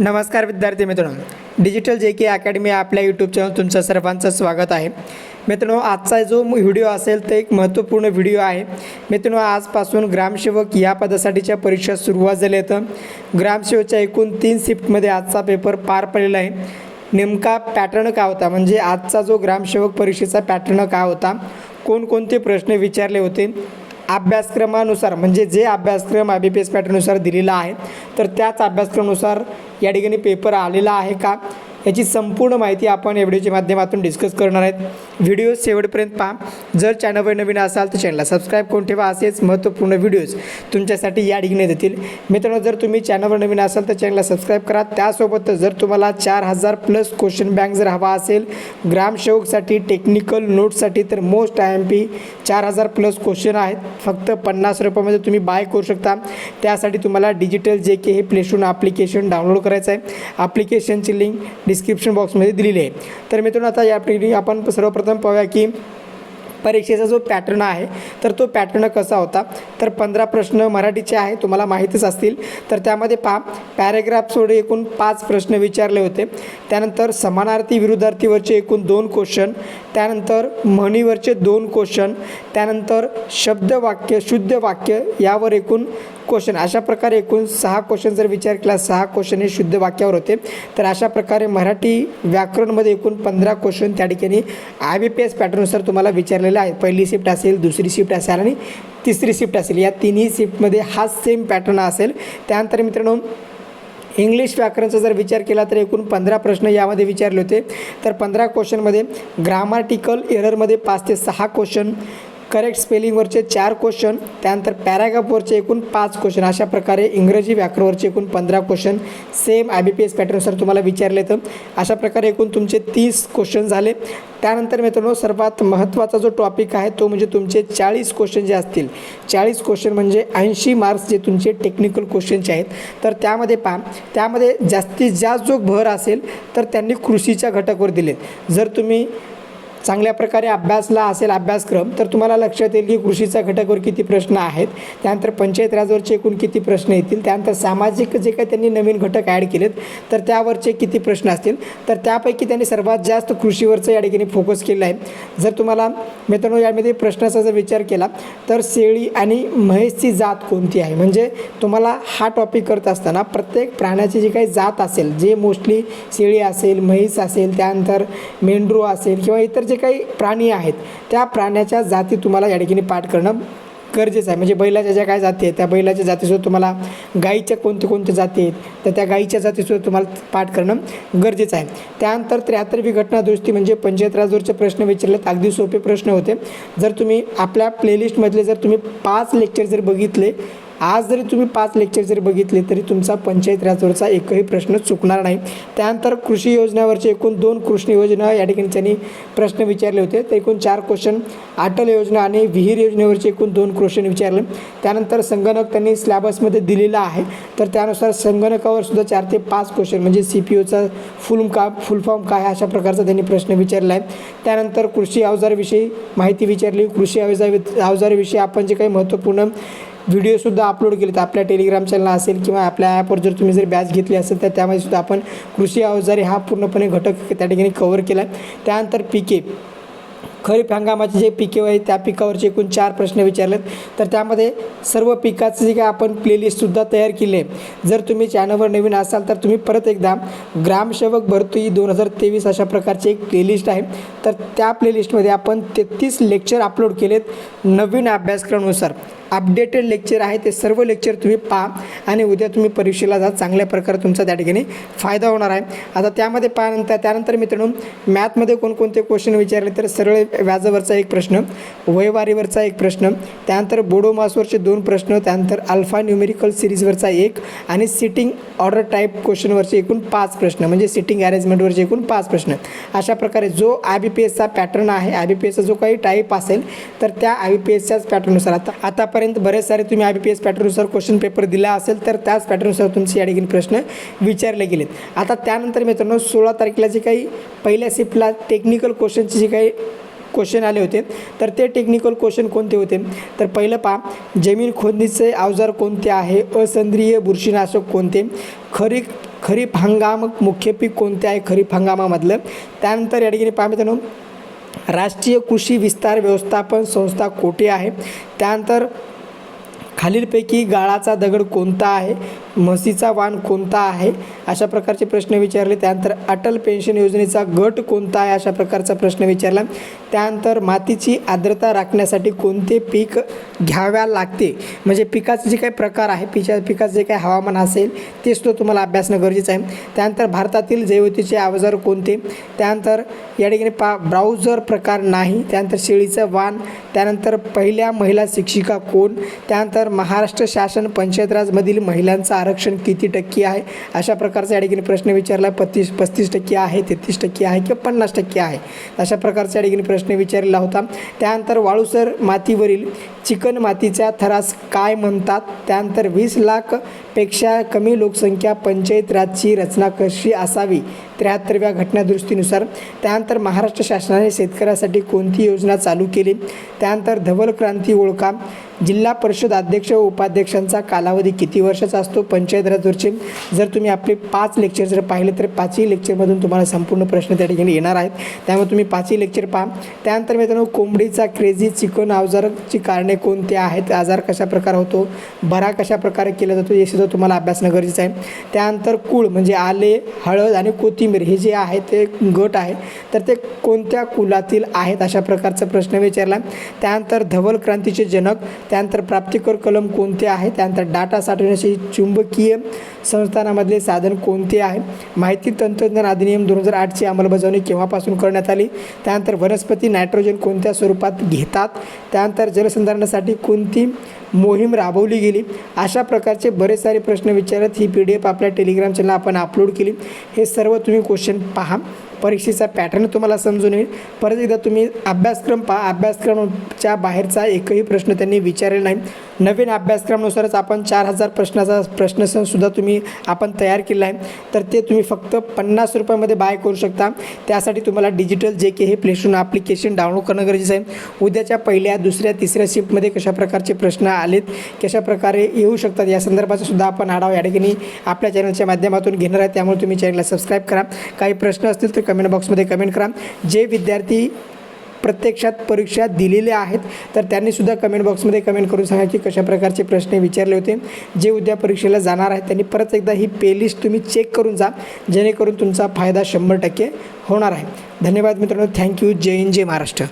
नमस्कार विद्यार्थी मित्रांनो. डिजिटल जे के अकॅडमी आपल्या यूट्यूब चॅनल तुमचं सर्वांचं स्वागत आहे. मित्रांनो आजचा जो व्हिडिओ असेल तो एक महत्त्वपूर्ण व्हिडिओ आहे. मित्रांनो आजपासून ग्रामसेवक या पदासाठीच्या परीक्षा सुरुवात झाल्या आहेत. ग्रामसेवकच्या एकूण तीन शिफ्टमध्ये आजचा पेपर पार पडलेला आहे. नेमका पॅटर्न का होता? म्हणजे आजचा जो ग्रामसेवक परीक्षेचा पॅटर्न का होता? कोणकोणते प्रश्न विचारले होते? अभ्यासक्रमानुसार म्हणजे जे अभ्यासक्रम आय बी पी एस पॅटर्ननुसार दिलेला आहे तर त्याच अभ्यासक्रमानुसार या ठिकाणी पेपर आलेला आहे का? याची संपूर्ण माहिती आपण या व्हिडिओच्या माध्यमातून डिस्कस करणार आहेत. व्हिडिओ शेवटपर्यंत पहा. जर चॅनलवर नवीन असाल तर चॅनलला सबस्क्राईब करून ठेवा. असेच महत्त्वपूर्ण व्हिडिओज तुमच्यासाठी या ठिकाणी देतील. मित्रांनो जर तुम्ही चॅनलवर नवीन असाल तर चॅनलला सबस्क्राईब करा. त्यासोबतच जर तुम्हाला चार हजार प्लस क्वेश्चन बँक जर हवा असेल ग्रामसेवकसाठी टेक्निकल नोट्ससाठी तर मोस्ट आय एम पी चार हजार प्लस क्वेश्चन आहेत. फक्त पन्नास रुपयामध्ये तुम्ही बाय करू शकता. त्यासाठी तुम्हाला डिजिटल जे के हे प्लेस्टोर ॲप्लिकेशन डाउनलोड करायचं आहे. ॲप्लिकेशनची लिंक डिस्क्रिप्शन बॉक्समध्ये दिलेली आहे. तर मित्रांनो आता या ठिकाणी आपण सर्वप्रथम पाहूया की परीक्षेचा जो पॅटर्न आहे तर तो पॅटर्न कसा होता? तर पंधरा प्रश्न मराठीचे आहे तुम्हाला माहीतच असतील. तर त्यामध्ये पहा पॅरेग्राफ सोडे एकूण पाच प्रश्न विचारले होते. त्यानंतर समानार्थी विरुद्धार्थीवरचे एकूण दोन क्वेश्चन त्यानंतर म्हणीवरचे दोन क्वेश्चन त्यानंतर शब्द वाक्य शुद्ध वाक्य यावर एकूण क्वेश्चन अशा प्रकारे एकूण सहा क्वेश्चन जर विचार केला सहा क्वेश्चन हे शुद्ध वाक्यावर होते. तर अशा प्रकारे मराठी व्याकरणमध्ये एकूण पंधरा क्वेश्चन त्या ठिकाणी आय बी पी एस पॅटर्ननुसार तुम्हाला विचारलेले आहे पहिली शिफ्ट असेल दुसरी शिफ्ट असेल आणि तिसरी शिफ्ट असेल. या तिन्ही शिफ्टमध्ये हाच सेम पॅटर्न असेल. त्यानंतर मित्रांनो इंग्लिश व्याकरणचा जर विचार केला तर एकूण पंधरा प्रश्न यामध्ये विचारले होते. तर पंधरा क्वेश्चनमध्ये ग्रामाटिकल एररमध्ये पाच ते सहा क्वेश्चन करेक्ट स्पेलिंगवरचे चार क्वेश्चन त्यानंतर पॅराग्राफवरचे एकूण पाच क्वेश्चन अशा प्रकारे इंग्रजी व्याकरणवरचे एकूण पंधरा question same I B P S पॅटर्ननुसार तुम्हाला विचारले तर. अशा प्रकारे एकूण तुमचे तीस क्वेश्चन झाले. त्यानंतर मित्रांनो सर्वात महत्त्वाचा जो टॉपिक आहे तो म्हणजे तुमचे चाळीस क्वेश्चन जे असतील चाळीस क्वेश्चन म्हणजे ऐंशी मार्क्स जे तुमचे टेक्निकल क्वेश्चनचे आहेत. तर त्यामध्ये पहा त्यामध्ये जास्तीत जास्त जो भर असेल तर त्यांनी कृषीच्या घटकवर दिले जर तुम्ही चांगल्या प्रकारे अभ्यासला असेल अभ्यासक्रम तर तुम्हाला लक्षात येईल की कृषीचा घटकवर किती प्रश्न आहेत. त्यानंतर पंचायत राजवरचे एकूण किती प्रश्न येतील. त्यानंतर सामाजिक जे काही त्यांनी नवीन घटक ॲड केलेत तर त्यावरचे किती प्रश्न असतील. तर त्यापैकी त्यांनी सर्वात जास्त कृषीवरचं या ठिकाणी फोकस केलं आहे. जर तुम्हाला मित्रांनो यामध्ये प्रश्नाचा जर विचार केला तर शेळी आणि म्हैसची जात कोणती आहे? म्हणजे तुम्हाला हा टॉपिक करत असताना प्रत्येक प्राण्याची जी काही जात असेल जे मोस्टली शेळी असेल म्हैस असेल त्यानंतर मेंढरू असेल किंवा इतर जे जे काही प्राणी आहेत त्या प्राण्याच्या जाती तुम्हाला या ठिकाणी पाठ करणं गरजेचं आहे. म्हणजे बैलाच्या ज्या काय जाती आहेत त्या बैलाच्या जातीसुद्धा तुम्हाला गाईच्या कोणत्या कोणत्या जाती आहेत तर त्या गाईच्या जातीसुद्धा तुम्हाला पाठ करणं गरजेचं आहे. त्यानंतर त्र्याहत्तरवी घटना दुरुस्ती म्हणजे पंचायत राजवरचे प्रश्न विचारलेत अगदी सोपे प्रश्न होते. जर तुम्ही आपल्या प्लेलिस्टमधले जर तुम्ही पाच लेक्चर जर बघितले आज जरी तुम्ही पाच लेक्चर जरी बघितले तरी तुमचा पंचायत राजवरचा एकही प्रश्न चुकणार नाही. त्यानंतर कृषी योजनेवरचे एकूण दोन कृषी योजना या ठिकाणी त्यांनी प्रश्न विचारले होते. तर एकूण चार क्वेश्चन अटल योजना आणि विहीर योजनेवरचे एकूण दोन क्वेश्चन विचारले. त्यानंतर संगणक त्यांनी स्लॅबसमध्ये दिलेला आहे. तर त्यानुसार संगणकावर सुद्धा चार ते पाच क्वेश्चन म्हणजे सी पी ओचा फुल का फुल फॉर्म काय अशा प्रकारचा त्यांनी प्रश्न विचारला आहे. त्यानंतर कृषी अवजाराविषयी माहिती विचारली. कृषी अवजार अवजाराविषयी आपण जे काही महत्त्वपूर्ण व्हिडिओसुद्धा अपलोड केले तर आपल्या टेलिग्राम चॅनल असेल किंवा आपल्या ॲपवर जर तुम्ही जर बॅच घेतली असेल तर त्यामध्ये सुद्धा आपण कृषी अवजारे हा पूर्णपणे घटक त्या ठिकाणी कवर केला आहे. त्यानंतर पिके. खरीप हंगामाचे जे पिके आहेत त्या पिकावरचे एकूण चार प्रश्न विचारलेत. तर त्यामध्ये सर्व पिकाचं जे काय आपण प्लेलिस्टसुद्धा तयार केली आहे. जर तुम्ही चॅनलवर नवीन असाल तर तुम्ही परत एकदा ग्रामसेवक भरतोई दोन हजार तेवीस अशा प्रकारची एक प्लेलिस्ट आहे. तर त्या प्लेलिस्टमध्ये आपण तेहतीस लेक्चर अपलोड केलेत नवीन अभ्यासक्रमानुसार. अपडेटेड लेक्चर आहे ते सर्व लेक्चर तुम्ही पहा आणि उद्या तुम्ही परीक्षेला जा चांगल्या प्रकारे तुमचा त्या ठिकाणी फायदा होणार आहे. आता त्यामध्ये पाहनंतर त्यानंतर मित्रांनो मॅथमध्ये कोणकोणते क्वेश्चन विचारले तर सरळ व्याजावरचा एक प्रश्न वयवारीवरचा एक प्रश्न त्यानंतर बोडो मासवरचे दोन प्रश्न त्यानंतर अल्फा न्यूमेरिकल सिरीजवरचा एक आणि सिटिंग ऑर्डर टाईप क्वेश्चनवरचे एकूण पाच प्रश्न म्हणजे सिटिंग अरेंजमेंटवरचे एकूण पाच प्रश्न. अशा प्रकारे जो आय बी पी एसचा पॅटर्न आहे आय बी पी एसचा जो काही टाईप असेल तर त्या आय बी पी एसच्याच पॅटर्ननुसार आता आतापर्यंत बरेच सारे तुम्ही आय बी पी एस पॅटर्ननुसार क्वेश्चन पेपर दिला असेल तर त्याच पॅटर्ननुसार तुमचे या ठिकाणी प्रश्न विचारले गेलेत. आता त्यानंतर मित्रांनो सोळा तारखेला जे काही पहिल्या शिफ्टला टेक्निकल क्वेश्चनचे जे काही क्वेश्चन आले होते तर ते टेक्निकल क्वेश्चन कोणते होते? तर पहिलं पहा जमीन खोदणीचे अवजार कोणते आहे? असंद्रिय बुरशीनाशक कोणते? खरीप खरीप हंगाम मुख्य पीक कोणते आहे? खरीप हंगामामधलं. त्यानंतर या ठिकाणी पहा मित्रांनो राष्ट्रीय कृषी विस्तार व्यवस्थापन संस्था कोठे आहे? त्यानंतर खालीलपैकी गाळाचा दगड कोणता आहे? म्हशीचा वाण कोणता आहे? अशा प्रकारचे प्रश्न विचारले. त्यानंतर अटल पेन्शन योजनेचा गट कोणता आहे? अशा प्रकारचा प्रश्न विचारला. त्यानंतर मातीची आर्द्रता राखण्यासाठी कोणते पीक घ्याव्या लागते? म्हणजे पिकाचे जे काही प्रकार आहे पिच्या पिकाचं जे काही हवामान असेल ते सुद्धा तुम्हाला अभ्यासणं गरजेचं आहे. त्यानंतर भारतातील जैवतीचे अवजार कोणते? त्यानंतर या ठिकाणी पा ब्राउझर प्रकार नाही. त्यानंतर शेळीचं वाण त्यानंतर पहिल्या महिला शिक्षिका कोण? त्यानंतर महाराष्ट्र शासन पंचायत राजमधील महिलांचं आरक्षण किती टक्के आहे? अशा प्रकारचा या ठिकाणी प्रश्न विचारला. पत्तीस पस्तीस टक्के आहे तेहतीस टक्के आहे किंवा पन्नास टक्के आहे. अशा प्रकारचा या ठिकाणी प्रश्न विचारलेला होता. त्यानंतर वाळूसर मातीवरील चिकन मातीचा थरास काय म्हणतात? त्यानंतर वीस लाखपेक्षा कमी लोकसंख्या पंचायत राजची रचना कशी असावी? त्र्याहत्तरव्या घटनादुरुस्तीनुसार. त्यानंतर महाराष्ट्र शासनाने शेतकऱ्यासाठी कोणती योजना चालू केली? त्यानंतर धवल क्रांती ओळखा. जिल्हा परिषद अध्यक्ष व उपाध्यक्षांचा कालावधी किती वर्षाचा असतो? पंचायत राजवरचे जर तुम्ही आपले पाच लेक्चर जर पाहिले तर पाचही लेक्चरमधून तुम्हाला संपूर्ण प्रश्न त्या ठिकाणी येणार आहेत. त्यामुळे तुम्ही पाचही लेक्चर पहा. त्यानंतर मित्रांनो कोंबडीचा क्रेझी चिकन आजाराची कारणे कोणती आहेत? आजार कशा प्रकारे होतो? बरा कशा प्रकारे केला जातो? हे सुद्धा तुम्हाला अभ्यासणं गरजेचं आहे. त्यानंतर कूळ म्हणजे आले हळद आणि कोथिंबीर हे जे आहे ते गट आहे. तर ते कोणत्या कुलातील आहेत? अशा प्रकारचा प्रश्न विचारला. त्यानंतर धवल क्रांतीचे जनक त्यानंतर प्राप्तिकर कलम कोणते आहे? त्यानंतर डाटा साठवण्याचे चुंबकीय संस्थानामधले साधन कोणते आहे? माहिती तंत्रज्ञान अधिनियम दोन हजार आठची अंमलबजावणी केव्हापासून करण्यात आली? त्यानंतर वनस्पती नायट्रोजन कोणत्या स्वरूपात घेतात? त्यानंतर जलसंधारणासाठी कोणती मोहीम राबवली गेली? अशा प्रकारचे बरेच सारे प्रश्न विचारत ही पी डी एफ आपल्या टेलिग्राम चॅनल आपण अपलोड केली. हे सर्व तुम्ही क्वेश्चन पहा. परीक्षेचा पॅटर्न तुम्हाला समजून येईल. परत एकदा तुम्ही अभ्यासक्रम पहा. अभ्यासक्रमच्या बाहेरचा एकही प्रश्न त्यांनी विचारलेला नाही. नवीन अभ्यासक्रमानुसारच आपण चार हजार प्रश्नाचा प्रश्नसंचसुद्धा तुम्ही आपण तयार केला आहे. तर ते तुम्ही फक्त पन्नास रुपयामध्ये बाय करू शकता. त्यासाठी तुम्हाला डिजिटल जे के हे प्लेस्टोर ॲप्लिकेशन डाउनलोड करणं गरजेचं आहे. उद्याच्या पहिल्या दुसऱ्या तिसऱ्या शिफ्टमध्ये कशा प्रकारचे प्रश्न आलेत कशा प्रकारे येऊ शकतात या संदर्भाचा सुद्धा आपण आढावा या ठिकाणी आपल्या चॅनलच्या माध्यमातून घेणार आहे. त्यामुळे तुम्ही चॅनलला सबस्क्राईब करा. काही प्रश्न असतील तर कमेंट बॉक्समध्ये कमेंट करा. जे विद्यार्थी प्रत्यक्षात परीक्षा दिलेल्या आहेत तर त्यांनीसुद्धा कमेंट बॉक्समध्ये कमेंट करून सांगा की कशा प्रकारचे प्रश्न विचारले होते. जे उद्या परीक्षेला जाणार आहेत त्यांनी परत एकदा ही पेलिस्ट तुम्ही चेक करून जा. जेणेकरून तुमचा फायदा शंभर टक्के होणार आहे. धन्यवाद मित्रांनो. थँक्यू जय हिंद जय महाराष्ट्र.